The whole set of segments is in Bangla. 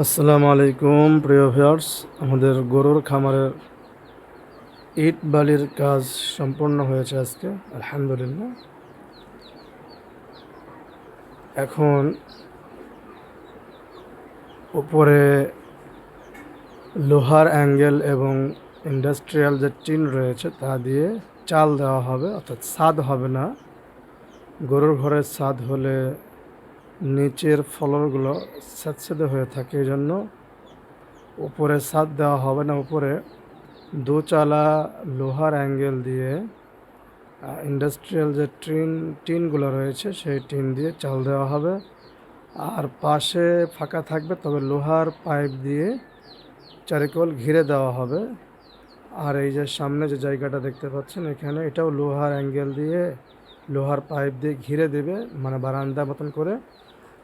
আসসালামু আলাইকুম, প্রিয় ভিউয়ার্স। আমাদের গরুর খামারের ইট বালির কাজ সম্পন্ন হয়েছে আজকে, আলহামদুলিল্লাহ। এখন উপরে লোহার অ্যাঙ্গেল এবং ইন্ডাস্ট্রিয়াল যে টিন রয়েছে, তা দিয়ে চাল দেওয়া হবে, অর্থাৎ ছাদ হবে না। গরুর ঘরের ছাদ হলে নিচের ফলরগুলো স্যাঁতসেঁতে হয়ে থাকে, এই জন্য উপরে ছাদ দেওয়া হবে না। উপরে দোচালা লোহার অ্যাঙ্গেল দিয়ে ইন্ডাস্ট্রিয়াল যে টিন, টিনগুলো রয়েছে, সেই টিন দিয়ে চাল দেওয়া হবে। আর পাশে ফাঁকা থাকবে, তবে লোহার পাইপ দিয়ে চারিকোল ঘিরে দেওয়া হবে। আর এই যে সামনে যে জায়গাটা দেখতে পাচ্ছেন, এখানে এটাও লোহার অ্যাঙ্গেল দিয়ে, লোহার পাইপ দিয়ে ঘিরে দেবে মানে বারান্দা মতন করে।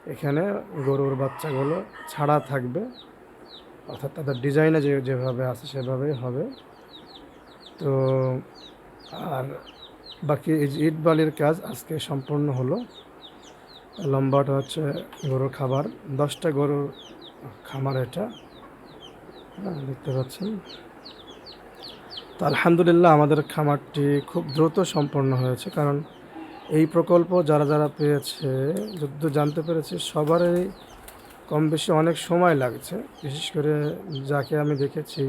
এখানে গরুর বাচ্চাগুলো ছাড়া থাকবে। অর্থাৎ তাদের ডিজাইনে যে যেভাবে আছে সেভাবেই হবে। তো আর বাকি ইট বালির কাজ আজকে সম্পূর্ণ হলো। লম্বাটা হচ্ছে গরুর খাবার। দশটা গরুর খামার এটা। হ্যাঁ, দেখতে পাচ্ছেন। তো আলহামদুলিল্লাহ আমাদের খামারটি খুব দ্রুত সম্পন্ন হয়েছে। কারণ এই প্রকল্প যারা যারা পেয়েছে যত জানতে পেরেছি, সবারই কম বেশি অনেক সময় লাগছে। বিশেষ করে যাকে আমি দেখেছি,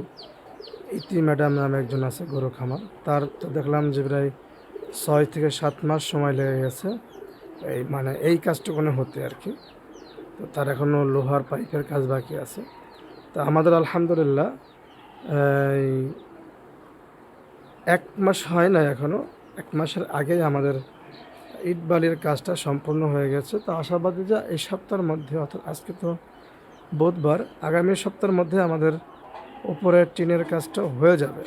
ইতি ম্যাডাম নামে একজন আছে গরু খামার। তার তো দেখলাম যে প্রায় ছয় থেকে সাত মাস সময় লেগে গেছে। এই মানে এই কাজটুকুনে হতে আর কি। তো তার এখনও লোহার পাইপের কাজ বাকি আছে। তো আমাদের আলহামদুলিল্লাহ এক মাস হয় না এখনও এক মাসের আগেই আমাদের ইট বালির কাজটা সম্পূর্ণ হয়ে গেছে। তো আশাবাদী যা এই সপ্তাহের মধ্যে, অর্থাৎ আজকে তো বুধবার, আগামী সপ্তাহের মধ্যে আমাদের উপরের টিনের কাজটা হয়ে যাবে।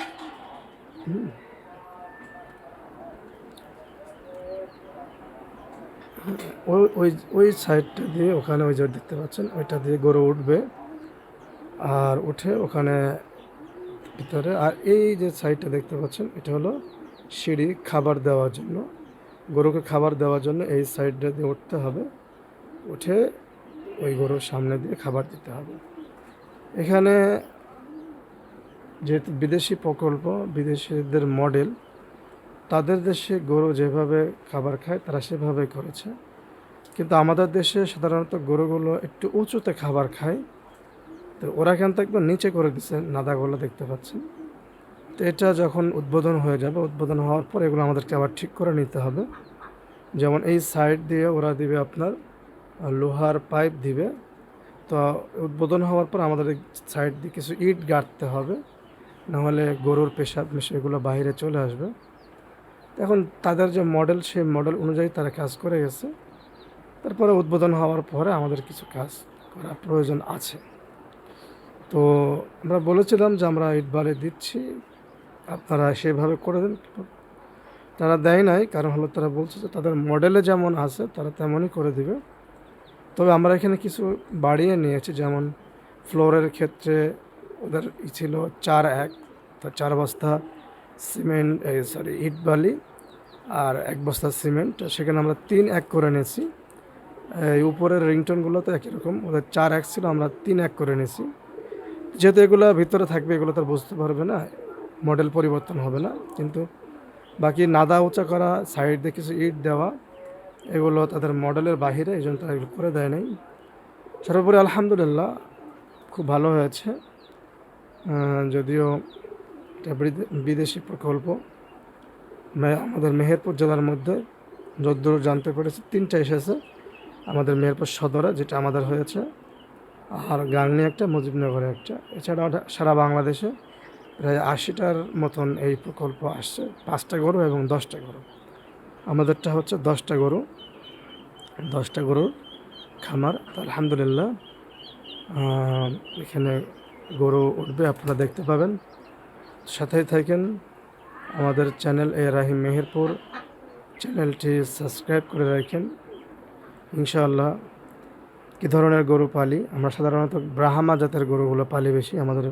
ওই ওই ওই সাইডটা দিয়ে ওখানে ওই যে দেখতে পাচ্ছেন, ওইটা দিয়ে গরু উঠবে আর উঠে ওখানে ভিতরে, আর এই যে সাইডটা দেখতে পাচ্ছেন, এটা হলো সিঁড়ি খাবার দেওয়ার জন্য। গরুকে খাবার দেওয়ার জন্য এই সাইডটা দিয়ে উঠতে হবে। উঠে ওই গরুর সামনে দিয়ে খাবার দিতে হবে। এখানে যেহেতু বিদেশি প্রকল্প, বিদেশিদের মডেল, তাদের দেশে গরু যেভাবে খাবার খায় তারা সেভাবে করেছে। কিন্তু আমাদের দেশে সাধারণত গরুগুলো একটু উঁচুতে খাবার খায়। তো ওরা থেকে একবার নিচে করে দিচ্ছে নাদাগুলো দেখতে পাচ্ছেন। এটা যখন উদ্বোধন হয়ে যাবে, উদ্বোধন হওয়ার পর এগুলো আমাদেরকে আবার ঠিক করে নিতে হবে। যেমন এই সাইড দিয়ে ওরা দিবে আপনার লোহার পাইপ দিবে। তো উদ্বোধন হওয়ার পর আমাদের সাইড দিয়ে কিছু ইট গাঁটতে হবে। নাহলে গরুর পেশাব মিশে এগুলো বাইরে চলে আসবে। এখন তাদের যে মডেল সেই মডেল অনুযায়ী তারা কাজ করে গেছে। তারপরে উদ্বোধন হওয়ার পরে আমাদের কিছু কাজ করা প্রয়োজন আছে। তো আমরা বলেছিলাম যে আমরা ইট বালি দিচ্ছি। আপনারা সেভাবে করে দেন। তারা দেয় নাই, কারণ হলো তারা বলছে যে তাদের মডেলে যেমন আছে, তারা তেমনই করে দিবে। তবে আমরা এখানে কিছু বাড়িয়ে নিয়েছি, যেমন ফ্লোরের ক্ষেত্রে ওদের ছিল চার এক চার বস্তা সিমেন্ট সরি ইট বালি আর এক বস্তা সিমেন্ট সেখানে আমরা তিন এক করে নিয়েছি। এই উপরের রিংটনগুলো তো একই রকম, ওদের চার এক ছিল, আমরা তিন এক করে নিয়েছি। যেহেতু এগুলো ভিতরে থাকবে, এগুলো তো বুঝতে পারবে না মডেল পরিবর্তন হবে না, কিন্তু বাকি নাদা উঁচা করা সাইড দিয়ে কিছু ইট দেওয়া, এগুলো তাদের মডেলের বাহিরে, এই জন্য তারা এগুলো করে দেয় নাই। সর্বোপরি আলহামদুলিল্লাহ খুব ভালো হয়েছে। যদিও এটা বিদে- বিদেশি প্রকল্প। আমাদের মেহেরপুর জেলার মধ্যে যদ্দূর জানতে পেরেছি, তিনটা এসেছে। আমাদের মেহেরপুর সদরে, যেটা আমাদের হয়েছে। আর গাংনি একটা, মুজিবনগরে একটা। এছাড়া সারা বাংলাদেশে প্রায় আশিটার মতন এই প্রকল্প আসছে, পাঁচটা গরু এবং দশটা গরু। আমাদেরটা হচ্ছে দশটা গরু, দশটা গরুর খামার। আলহামদুলিল্লাহ এখানে গরু উঠবে, আপনারা দেখতে পাবেন। সাথেই থাকেন আমাদের চ্যানেল এ রাহিম মেহেরপুর। চ্যানেলটি সাবস্ক্রাইব করে রাখেন। ইনশাআল্লাহ, কী ধরনের গরু পালি? আমরা সাধারণত ব্রাহ্মা জাতের গরুগুলো পালি বেশি, আমাদের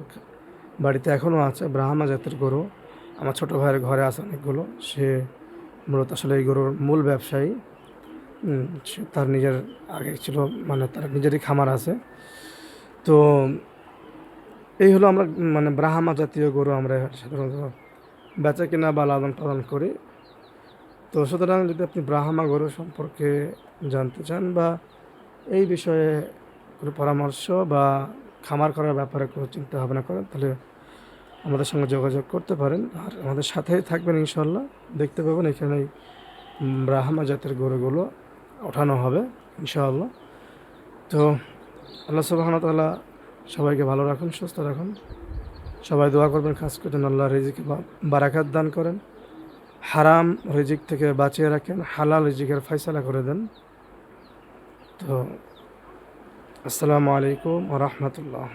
বাড়িতে এখনও আছে, ব্রাহ্মা জাতের গরু। আমার ছোটো ভাইয়ের ঘরে আছে অনেকগুলো। সে মূলত আসলে এই গরুর মূল ব্যবসায়ী। সে তার নিজের আগে ছিল মানে তার নিজেরই খামার আছে। তো এই হলো আমরা মানে ব্রাহ্মা জাতীয় গরু আমরা সাধারণত বেচা কিনা বা লালন পালন করি। তো সুতরাং যদি আপনি ব্রাহ্মা গরু সম্পর্কে জানতে চান বা এই বিষয়ে কোনো পরামর্শ বা খামার করার ব্যাপারে কোনো চিন্তা ভাবনা করেন, তাহলে আমাদের সঙ্গে যোগাযোগ করতে পারেন। আর আমাদের সাথেই থাকবেন ইনশাল্লাহ দেখতে পাবেন এখানে ব্রাহ্মা জাতের গরুগুলো ওঠানো হবে ইনশাআল্লাহ। তো আল্লাহ সুবাহতাল্লাহ সবাইকে ভালো রাখুন, সুস্থ রাখুন। সবাই দোয়া করবেন, খাস করে আল্লাহ রিজিকে বারাকাত দান করেন। হারাম রিজিক থেকে বাঁচিয়ে রাখেন, হালাল রিজিকের ফয়সালা করে দেন। তো আসসালামু আলাইকুম রহমতুল্লাহ।